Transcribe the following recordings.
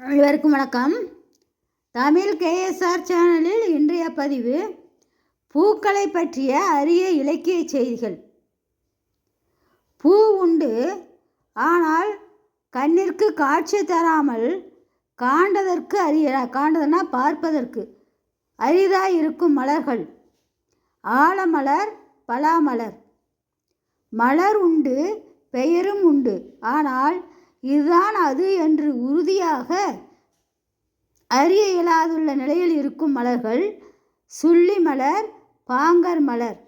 அனைவருக்கும் வணக்கம். தமிழ் கேஎஸ்ஆர் சேனலில் இன்றைய பதிவு பூக்களை பற்றிய அரிய இலக்கிய செய்திகள். பூ உண்டு ஆனால் கண்ணிற்கு காட்சி தராமல் காண்டதற்கு அரிய காண்டதுன்னா பார்ப்பதற்கு அரிதாக இருக்கும் மலர்கள். ஆலமலர் பலாமலர். மலர் உண்டு பெயரும் உண்டு ஆனால் இதுதான் அது என்று உறுதியாக அறிய இயலாதுள்ள நிலையில் இருக்கும் மலர்கள் சுள்ளி மலர் பாங்கர் மலர்.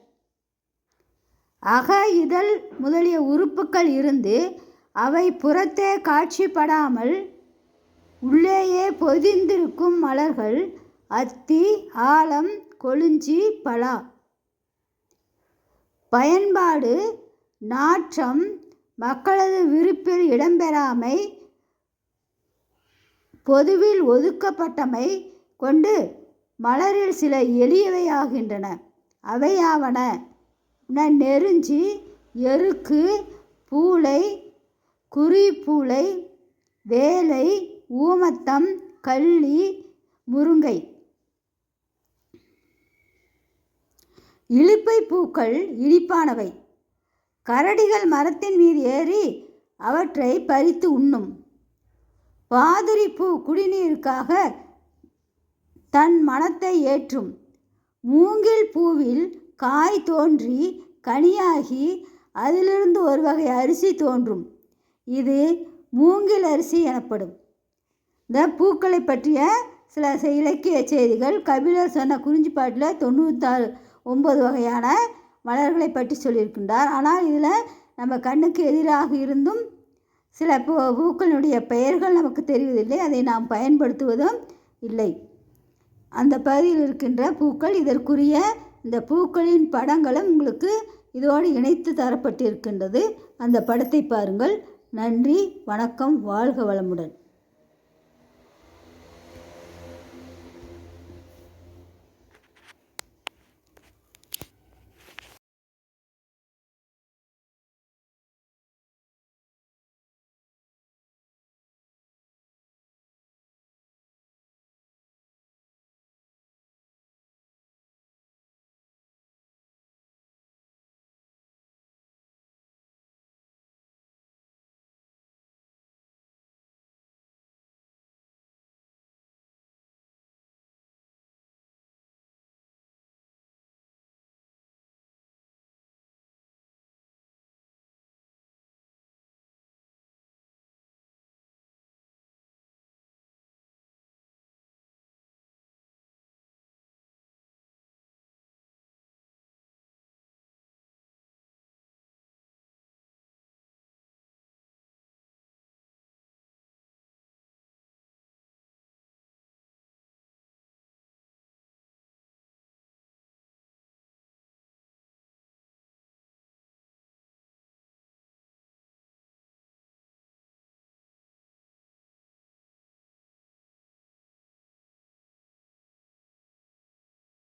அக இதழ் முதலிய உறுப்புக்கள் இருந்து அவை புறத்தே காட்சிப்படாமல் உள்ளேயே பொதிந்திருக்கும் மலர்கள் அத்தி ஆலம் கொழுஞ்சி பலா. பயன்பாடு நாற்றம் மக்களது விருப்பில் இடம்பெறாமை பொதுவில் ஒதுக்கப்பட்டமை கொண்டு மலரில் சில எளியவையாகின்றன. அவையாவன நெருஞ்சி எருக்கு பூளை குறிப்பூளை வேலை ஊமத்தம் கள்ளி முருங்கை. இழிப்பை பூக்கள் இனிப்பானவை. கரடிகள் மரத்தின் மீது ஏறி அவற்றை பறித்து உண்ணும். பாதிரி பூ குடிநீருக்காக தன் மனத்தை ஏற்றும். மூங்கில் பூவில் காய் தோன்றி கனியாகி அதிலிருந்து ஒரு வகை அரிசி தோன்றும். இது மூங்கில் அரிசி எனப்படும். இந்த பூக்களை பற்றிய சில இலக்கிய செய்திகள் கபிலர் சொன்ன குறிஞ்சிப்பாட்டில் தொண்ணூத்தாறு ஒம்பது வகையான மலர்களை பற்றி சொல்லியிருக்கின்றார். ஆனால் இதில் நம்ம கண்ணுக்கு எதிராக இருந்தும் சில பூ பூக்களினுடைய பெயர்கள் நமக்கு தெரிவதில்லை. அதை நாம் பயன்படுத்துவதும் இல்லை. அந்த பகுதியில் இருக்கின்ற பூக்கள் இதற்குரிய இந்த பூக்களின் படங்களும் உங்களுக்கு இதோடு இணைத்து தரப்பட்டிருக்கின்றது. அந்த படத்தை பாருங்கள். நன்றி வணக்கம் வாழ்க வளமுடன்.